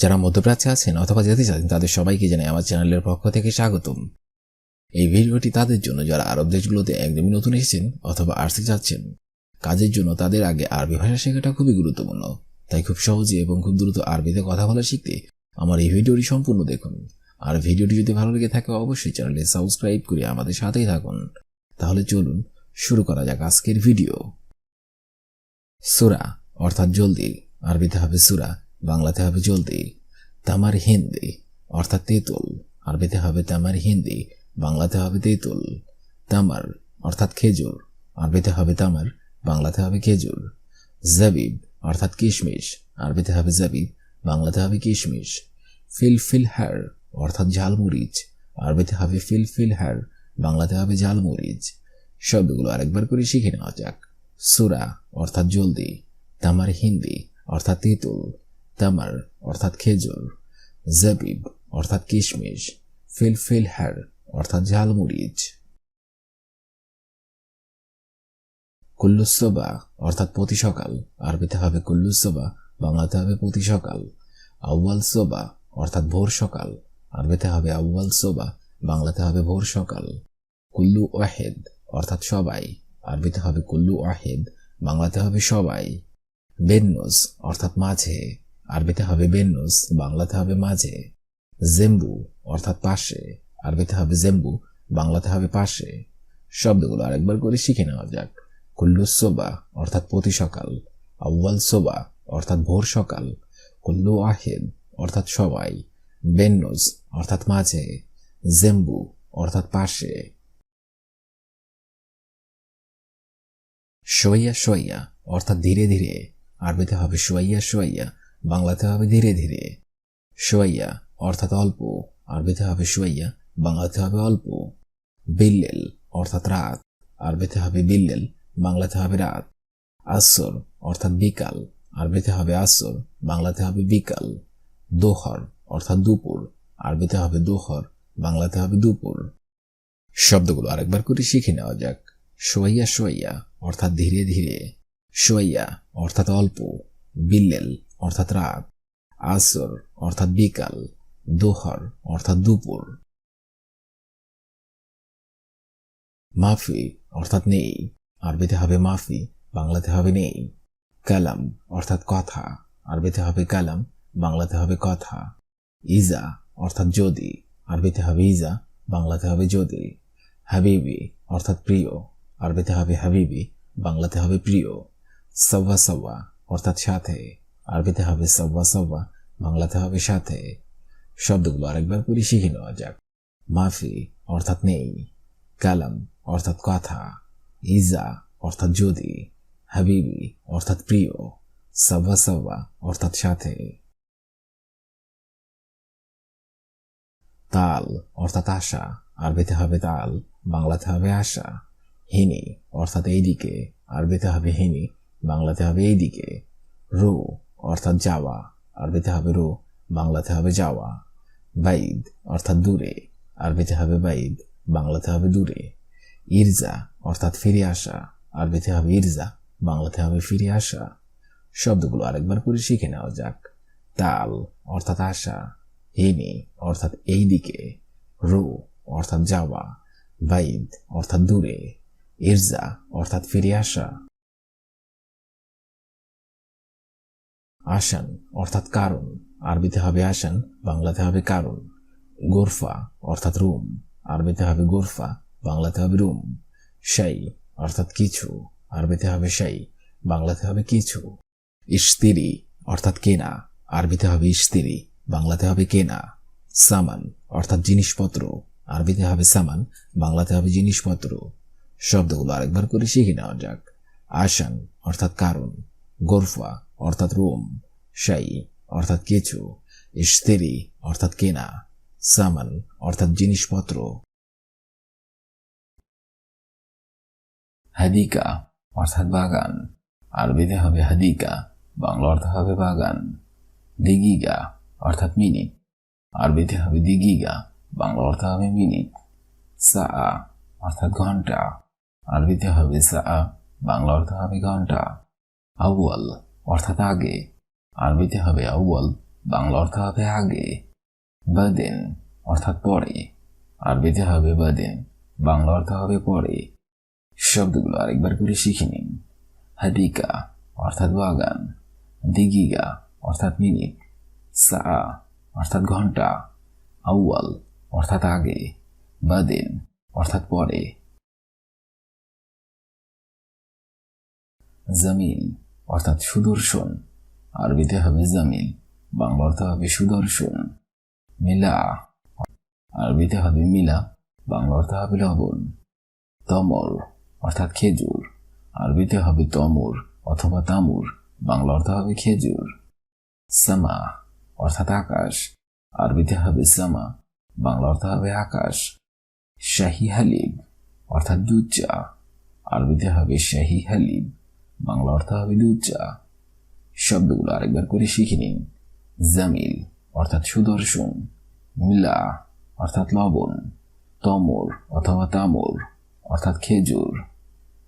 যারা মধ্যপ্রাচ্যে আছেন অথবা যেতে চান তাদের সবাইকে জানাই আমার চ্যানেলের পক্ষ থেকে স্বাগতম। এই ভিডিওটি তাদের জন্য, যারা আরব দেশগুলোতে একদমই নতুন এসেছেন অথবা আসতে যাচ্ছেন, কাজের জন্য তাদের আগে আরবি ভাষা শেখাটা খুবই গুরুত্বপূর্ণ। তাই খুব সহজে এবং খুব দ্রুত আরবিতে কথা বলা শিখতে আমার এই ভিডিওটি সম্পূর্ণ দেখুন। আর ভিডিওটি যদি ভালো লেগে থাকে, অবশ্যই চ্যানেলে সাবস্ক্রাইব করে আমাদের সাথেই থাকুন। তাহলে চলুন, শুরু করা যাক আজকের ভিডিও। সুরা, অর্থাৎ জলদি, আরবিতে হবে সুরা। বাংলাতে হবে জলদি, তামার হিন্দি, অর্থাৎ তেঁতুল। আরবিতে হবে তামার হিন্দি, বাংলাতে হবে তেঁতুল। তামার, অর্থাৎ খেজুর। আরবিতে হবে তামার, বাংলাতে হবে খেজুর। জাবিব, অর্থাৎ কিশমিশ। আরবিতে হবে জাবিব, বাংলাতে হবে কিশমিশ। ফিলফিল হ্যার, অর্থাৎ ঝালমরিচ। আরবিতে হবে ফিলফিল হ্যার, বাংলাতে হবে ঝালমরিচ। শব্দগুলো আরেকবার করে শিখে নেওয়া যাক। সুরা, অর্থাৎ জলদি। তামার হিন্দি, অর্থাৎ তেঁতুল। তামার, অর্থাৎ খেজুর, জাবিব, অর্থাৎ কিশমিশ, ফিলফিল হ্যার অর্থাৎ ঝালমরিচ কুল্লুসোবা অর্থাৎ প্রতি সকাল, আরবিতে হবে কুল্লুসোবা বাংলাতে হবে প্রতি সকাল, আউয়াল সোবা, অর্থাৎ ভোর সকাল, আরবিতে হবে আউয়াল সোবা, বাংলাতে হবে ভোর সকাল, কুল্লু ওয়াহেদ, অর্থাৎ সবাই, আরবিতে হবে কুল্লু ওয়াহেদ, বাংলাতে হবে সবাই বেন্নুস অর্থাৎ মাঝে আরবিতে হবে বেন্নুস বাংলাতে হবে মাঝে। জেম্বু, অর্থাৎ পাশে। আরবিতে হবে জেম্বু, বাংলাতে হবে পাশে। শব্দগুলো আরেকবার করে শিখে নেওয়া যাক। কুল্লু সোবা, অর্থাৎ প্রতি সকাল। আউ্বাল সোবা, অর্থাৎ ভোর সকাল। কুল্লু আহেদ, অর্থাৎ সবাই। বেন্নুস অর্থাৎ মাঝে। জেম্বু, অর্থাৎ পাশে। সইয়া সইয়া অর্থাৎ ধীরে ধীরে। আরবিতে হবে সোয়াইয়া সোয়াইয়া বাংলাতে হবে ধীরে ধীরে। সোয়াইয়া, অর্থাৎ অল্প, আরবিতে হবে সোয়াইয়া, বাংলাতে হবে অল্প। বিল্লেল, অর্থাৎ রাত, আরবিতে হবে বিল্লেল, বাংলাতে হবে রাত। আসর, অর্থাৎ বিকাল, আরবিতে হবে আসর, বাংলাতে হবে বিকাল। দোহর, অর্থাৎ দুপুর, আরবিতে হবে দোহর, বাংলাতে হবে দুপুর। শব্দগুলো আরেকবার করে শিখে নেওয়া যাক। সোয়াইয়া সোয়াইয়া, অর্থাৎ ধীরে ধীরে। সোয়াইয়া, অর্থাৎ অল্প। বিল্লেল অর্থাৎ রাত, আসর, অর্থাৎ বিকাল দোহর অর্থাৎ দুপুর। মাফি, অর্থাৎ নেই। আরবিতে হবে মাফি, বাংলাতে হবে নেই। কালাম, অর্থাৎ কথা। আরবিতে হবে কালাম, বাংলাতে হবে কথা। ইজা, অর্থাৎ যদি। আরবিতে হবে ইজা, বাংলাতে হবে যদি। হাবিবি, অর্থাৎ প্রিয়। আরবিতে হবে হাবিবি, বাংলাতে হবে প্রিয়। সব্বা সব্বা অর্থাৎ সাথে। আরবিতে হবে সব্বা সব্বা, বাংলাতে হবে সাথে। শব্দগুলো আরেকবার করে শিখে নেওয়া যাক। মাফি অর্থাৎ নেই, কালাম অর্থাৎ কথা, ইজা অর্থাৎ যদি, হাবিবি অর্থাৎ প্রিয়, সব্বা সব্বা অর্থাৎ সাথে। তাল অর্থাৎ আশা, আরবিতে হবে তাল, বাংলাতে হবে আশা। হিনি অর্থাৎ এইদিকে, আরবিতে হবে হিনি, বাংলাতে হবে এইদিকে। রো অর্থাৎ যাওয়া। আরবিতে হবে রো, বাংলাতে হবে যাওয়া। বাইদ, অর্থাৎ দূরে। আরবিতে হবে বাইদ, বাংলাতে হবে দূরে। ইরজা, অর্থাৎ ফিরে আসা। আরবিতে হবে ইরজা, বাংলাতে হবে ফিরে আসা। শব্দগুলো আরেকবার করে শিখে নেওয়া যাক। তাল, অর্থাৎ আসা। হিনি, অর্থাৎ এই দিকে। রু, অর্থাৎ যাওয়া। বাইদ, অর্থাৎ দূরে। ইরজা, অর্থাৎ ফিরে আসা। আসান, অর্থাৎ কারণ। আরবিতে হবে আসান, বাংলাতে হবে কারণ। গোরফা, অর্থাৎ রুম। আরবিতে হবে গোরফা, বাংলাতে হবে রুম। শাই, অর্থাৎ কিছু। আরবিতে হবে শাই, বাংলাতে হবে কিছু। ইস্তিরি অর্থাৎ কেনা। আরবিতে হবে ইস্তিরি বাংলাতে হবে কেনা। সামান, অর্থাৎ জিনিসপত্র। আরবিতে হবে সামান, বাংলাতে হবে জিনিসপত্র। শব্দগুলো আরেকবার করে শিখে নেওয়া যাক। আসান, অর্থাৎ কারণ। গোরফা অর্থাৎ রুম, শাই, অর্থাৎ কিছু ইস্তেরি অর্থাৎ কেনা, সামান, অর্থাৎ জিনিসপত্র। হাদিকা, অর্থাৎ বাগান। আরবিতে হবে হাদিকা, বাংলা অর্থ হবে বাগান। দিগিগা, অর্থাৎ মিনিট। আরবিতে হবে দিগিগা, বাংলা অর্থ হবে মিনিট। সা অর্থাৎ ঘণ্টা। আরবিতে হবে সা বাংলা অর্থ হবে ঘণ্টা। আউয়াল অর্থাৎ আগে। আরবিতে হবে আউয়াল, বাংলা অর্থ হবে আগে। বাদিন, অর্থাৎ পরে। আরবিতে হবে বাদিন, বাংলা অর্থ হবে পরে। শব্দগুলো আরেকবার করে শিখে নিন। হাদিকা, অর্থাৎ বাগান। দিগিগা, অর্থাৎ মিনিট। সা, অর্থাৎ ঘণ্টা। আউয়াল, অর্থাৎ আগে। বাদিন, অর্থাৎ পরে। জামিল অর্থাৎ সুদর্শন। আরবিতে হবে জামিল, বাংলা অর্থ হবে সুদর্শন। মিলা, আরবিতে হবে মিলা, বাংলা অর্থ হবে লবণ। তমর অর্থাৎ খেজুর। আরবিতে হবে তমর অথবা তামুর, বাংলা অর্থ হবে খেজুর। সামা, অর্থাৎ আকাশ। আরবিতে হবে সামা, বাংলা অর্থ হবে আকাশ। শাহি হালিব, অর্থাৎ দুধ চা। আরবিতে হবে শাহি হালিব। বাংলা অর্থ হবে দুধ চা। শব্দগুলো আরেকবার করে শিখে নিন। জামিল, অর্থাৎ সুদর্শন। মিলা, অর্থাৎ লবণ। তমর, অথবা তামর, অর্থাৎ খেজুর।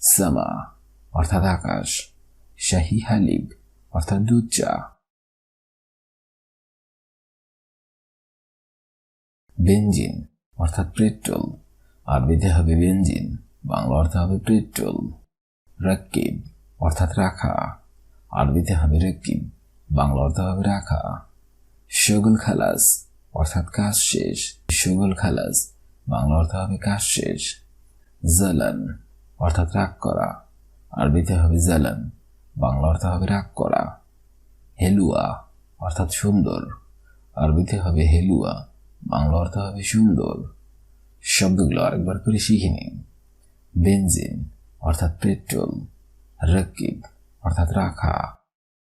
সামা, অর্থাৎ আকাশ। শাহি হালিব, অর্থাৎ দুধ চা। বেঞ্জিন অর্থাৎ পেট্রোল। আরবিতে হবে বেঞ্জিন বাংলা অর্থ হবে পেট্রোল। রাকিব অর্থাৎ রাখা। আরবিতে হবে রেকিব, বাংলা অর্থ হবে রাখা। শগুল খালাস, অর্থাৎ কাজ শেষ। শগুল খালাস, বাংলা অর্থ হবে কাজ শেষ। জালান, অর্থাৎ রাগ করা। আরবিতে হবে জালান, বাংলা অর্থ হবে রাগ করা। হেলুয়া, অর্থাৎ সুন্দর। আরবিতে হবে হেলুয়া, বাংলা অর্থ হবে সুন্দর। শব্দগুলো আরেকবার করে শিখে নিন। বেনজিন, অর্থাৎ পেট্রোল। রকিব, অর্থাৎ রাখা,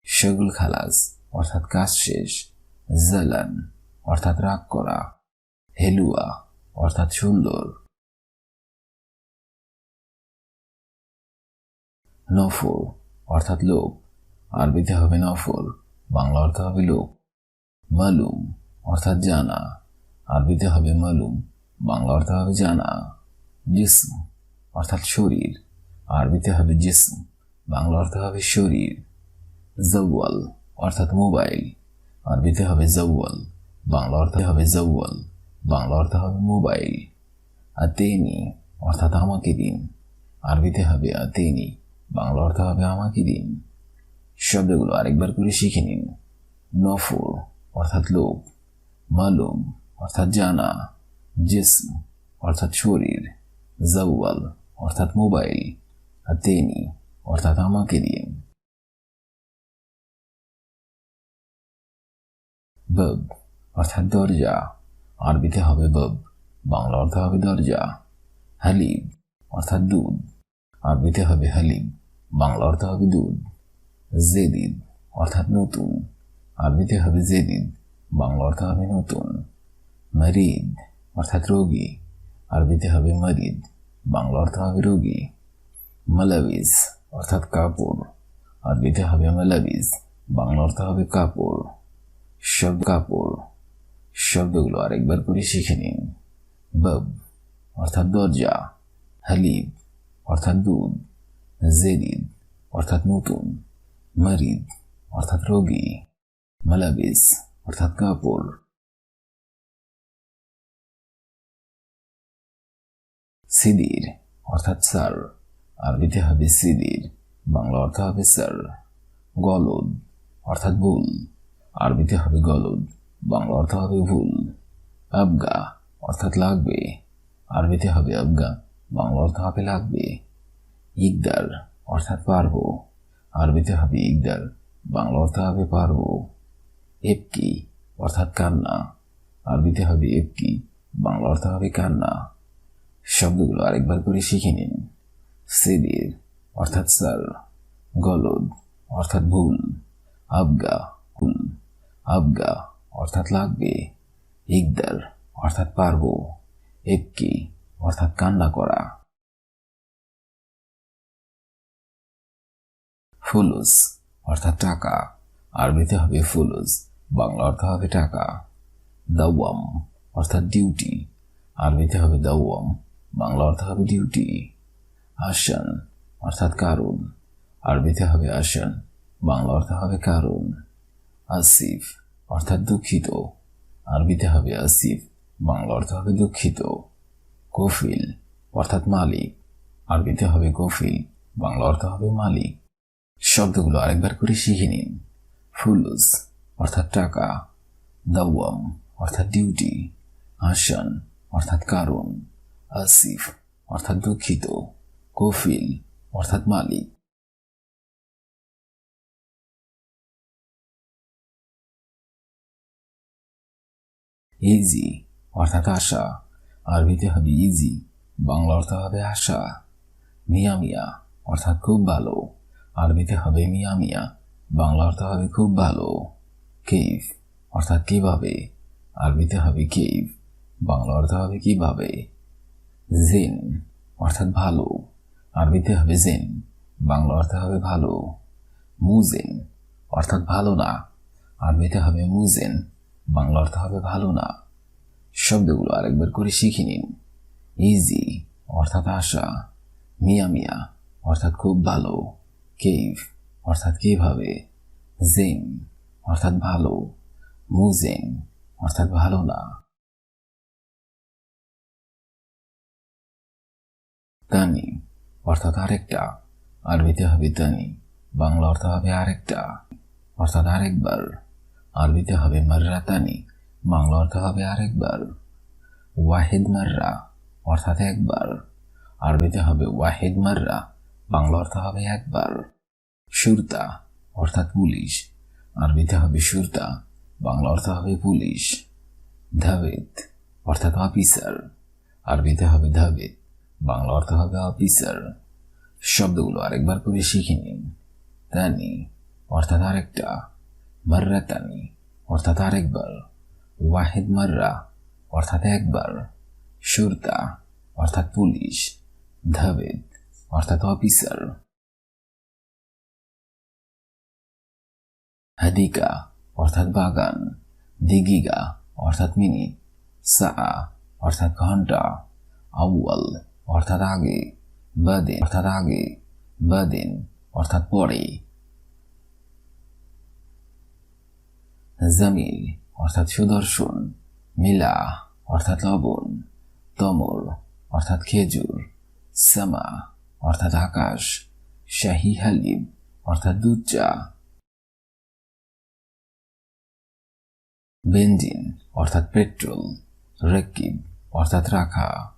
শগুল খালাস, অর্থাৎ কাজ শেষ, জালান, অর্থাৎ রাগ করা, হেলুয়া, অর্থাৎ সুন্দর নফর অর্থাৎ লোক আরবিতে হবে নফর বাংলা অর্থ হবে লোক মালুম, অর্থাৎ জানা, আরবিতে হবে মালুম, বাংলা অর্থ হবে জানা, জিসম, অর্থাৎ শরীর, আরবিতে হবে জিসম। বাংলা অর্থ হবে শরীর জওয়াল অর্থাৎ মোবাইল আরবিতে হবে জওয়াল বাংলা অর্থ হবে জওয়াল বাংলা অর্থ হবে মোবাইল, আর আতেনি অর্থাৎ আমাকে দিন আরবিতে হবে আতেনি বাংলা অর্থ হবে আমাকে দিন। শব্দগুলো আরেকবার করে শিখে নিন। নফর, অর্থাৎ লোক মালুম, অর্থাৎ জানা, জিসম, অর্থাৎ শরীর জওয়াল অর্থাৎ মোবাইল, আর আতেনি অর্থাৎ আমাকে দিয়ে বব অর্থাৎ দরজা আরবিতে হবে বব বাংলা অর্থ হবে দরজা। হালিব অর্থাৎ দুধ। আরবিতে হবে হালিব বাংলা অর্থ হবে দুধ। জেদিদ, অর্থাৎ নতুন। আরবিতে হবে জেদিদ, বাংলা অর্থ হবে নতুন। মারিদ, অর্থাৎ রোগী। আরবিতে হবে মারিদ, বাংলা অর্থ হবে রোগী। মালাবিজ অর্থাৎ কাপড়। আরবিতে হবে মালাবিজ বাংলা অর্থ হবে কাপড়। শব্দ কাপড়। শব্দগুলো আরেকবার করে শিখে নিন। বব, অর্থাৎ দরজা। হালিব অর্থাৎ দুধ। জেরিদ, অর্থাৎ নতুন। মারিদ, অর্থাৎ রোগী। মালাবিস, অর্থাৎ কাপড়। সিদির, অর্থাৎ স্যার আরবিতে হবে সিদির বাংলা অর্থ হবে স্যার, গলদ, অর্থাৎ ভুল। আরবিতে হবে গলদ, বাংলা অর্থ হবে ভুল। আবগা, অর্থাৎ লাগবে। আরবিতে হবে আবগা, বাংলা অর্থ হবে লাগবে। ইকদার, অর্থাৎ পারব। আরবিতে হবে ইকদার, বাংলা অর্থ হবে পারব। এপকি, অর্থাৎ কান্না। আরবিতে হবে এপকি, বাংলা অর্থ হবে কান্না। শব্দগুলো আরেকবার করে শিখে নিন। সিদির অর্থাৎ স্যার, গলদ, অর্থাৎ ভুল, আবগা ভুল আবগা, অর্থাৎ লাগবে, ইকদার, অর্থাৎ পারব এপকি অর্থাৎ কান্না করা। ফুলুস, অর্থাৎ টাকা, আরবিতে হবে ফুলুস, বাংলা অর্থ হবে টাকা। দাওয়াম, অর্থাৎ ডিউটি আরবিতে হবে দাওয়াম, বাংলা অর্থ হবে ডিউটি আসান অর্থাৎ কারণ আরবিতে হবে আসান বাংলা অর্থ হবে কারণ আসিফ, অর্থাৎ দুঃখিত। আরবিতে হবে আসিফ, বাংলা অর্থ হবে দুঃখিত। কফিল, অর্থাৎ মালিক। আরবিতে হবে কফিল, বাংলা অর্থ হবে মালিক। শব্দগুলো আরেকবার করে শিখে নিন। ফুলুস, অর্থাৎ টাকা। দাওয়াম, অর্থাৎ ডিউটি। আসান অর্থাৎ কারণ আসিফ, অর্থাৎ দুঃখিত। কফিল, অর্থাৎ মালিক। ইজি অর্থাৎ আশা। আরবিতে হবে ইজি বাংলা অর্থ হবে আশা। মিয়া মিয়া অর্থাৎ খুব ভালো। আরবিতে হবে মিয়া মিয়া বাংলা অর্থ হবে খুব ভালো। কেইফ, অর্থাৎ কীভাবে? আরবিতে হবে কেইফ, বাংলা অর্থ হবে কীভাবে? জিন, অর্থাৎ ভালো। আরবিতে হবে জেন, বাংলা অর্থ হবে ভালো, মুজেন, অর্থাৎ ভালো না। আরবিতে হবে মুজেন, বাংলা অর্থ হবে ভালো না। শব্দগুলো আরেকবার করে শিখে নিন। ইজি, অর্থাৎ আশা। মিয়া মিয়া, অর্থাৎ খুব ভালো। কেভ অর্থাৎ কীভাবে। জেন, অর্থাৎ ভালো। মুজেন, অর্থাৎ ভালো না। তানি অর্থাৎ আরেকটা। আরবিতে হবে তানি বাংলা অর্থ হবে আরেকটা। অর্থাৎ আরেকবার। আরবিতে হবে মার্রাতানি, বাংলা অর্থ হবে আরেকবার। ওয়াহিদ মার্রা, অর্থাৎ একবার। আরবিতে হবে ওয়াহিদ মাররা, বাংলা অর্থ হবে একবার। সুরতা, অর্থাৎ পুলিশ। আরবিতে হবে সুরতা, বাংলা অর্থ হবে পুলিশ। ধাবেদ, অর্থাৎ অফিসার। আরবিতে হবে ধাবেদ বাংলা অর্থ হবে অফিসার শব্দগুলো আরেকবার করে শিখে নিন। তানি, অর্থাৎ আরেকটা। মাররা তানি অর্থাৎ আরেকবার। ওয়াহেদ মার্রা, অর্থাৎ একবার। সুরতা, অর্থাৎ পুলিশ। ধাবেদ, অর্থাৎ অফিসার হাদিকা, অর্থাৎ বাগান। দিগিগা, অর্থাৎ মিনিট সা অর্থাৎ ঘণ্টা। আউয়াল। অর্থাৎ আগে বাদিন অর্থাৎ আগে, বাদিন, অর্থাৎ পরে। জামিল, অর্থাৎ সুদর্শন। মিলা, অর্থাৎ লবণ। তমর, অর্থাৎ খেজুর। সামা, অর্থাৎ আকাশ। শাহি হালিব অর্থাৎ দুধ চা বেঞ্জিন অর্থাৎ পেট্রোল। রেকিব, অর্থাৎ রাখা।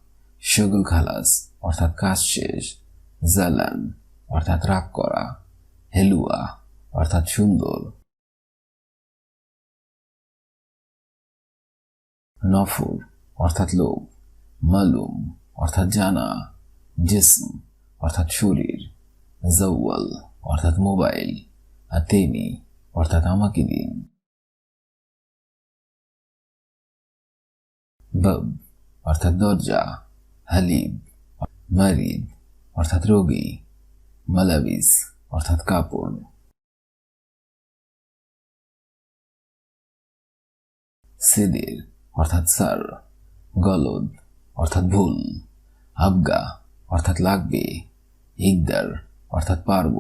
শগুল খালাস, অর্থাৎ কাজ শেষ। জালান অর্থাৎ রাগ করা। হেলুয়া, অর্থাৎ সুন্দর। নফর, অর্থাৎ লোক মালুম, অর্থাৎ জানা। জিসম, অর্থাৎ শরীর। জৌয়াল অর্থাৎ মোবাইল। আতেমি অর্থাৎ আমাকে দিন। বব, অর্থাৎ দরজা। হালিব মারিদ অর্থাৎ রোগী মালাবিস অর্থাৎ কাপড়। সিদির, অর্থাৎ সার। গলদ, অর্থাৎ ভুল। আবগা, অর্থাৎ লাগবে। ইকদার, অর্থাৎ পারব।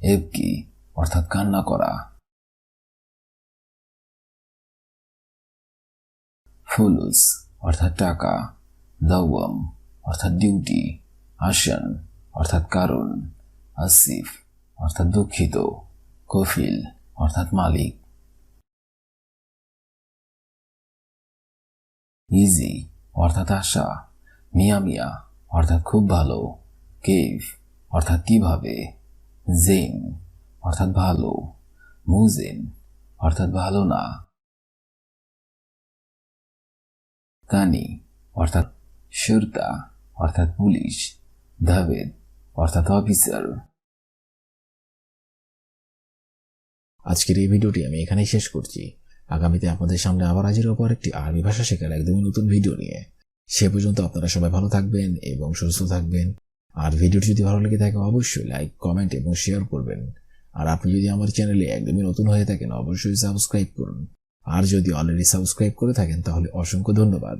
এবকি, অর্থাৎ কান্না করা। ফুলুস, অর্থাৎ টাকা। দাওয়াম, অর্থাৎ ডিউটি আসান, অর্থাৎ কারণ, আসিফ, অর্থাৎ দুঃখিত, কফিল, অর্থাৎ মালিক। ইজি অর্থাৎ আশা। মিয়া মিয়া অর্থাৎ খুব ভালো। কেভ অর্থাৎ কীভাবে। জেন অর্থাৎ ভালো। মুজেন অর্থাৎ ভালো না। কানি, অর্থাৎ সুরতা অর্থাৎ পুলিশ। ধাবেদ অর্থাৎ অফিসার আজকের এই ভিডিওটি আমি এখানেই শেষ করছি। আগামীতে আপনাদের সামনে আবার হাজির ওপর একটি আরবি ভাষা শেখার একদমই নতুন ভিডিও নিয়ে। সে পর্যন্ত আপনারা সবাই ভালো থাকবেন এবং সুস্থ থাকবেন। আর ভিডিওটি যদি ভালো লেগে থাকে, অবশ্যই লাইক কমেন্ট এবং শেয়ার করবেন। আর আপনি যদি আমার চ্যানেলে একদমই নতুন হয়ে থাকেন, অবশ্যই সাবস্ক্রাইব করুন। আর যদি অলরেডি সাবস্ক্রাইব করে থাকেন, তাহলে অসংখ্য ধন্যবাদ।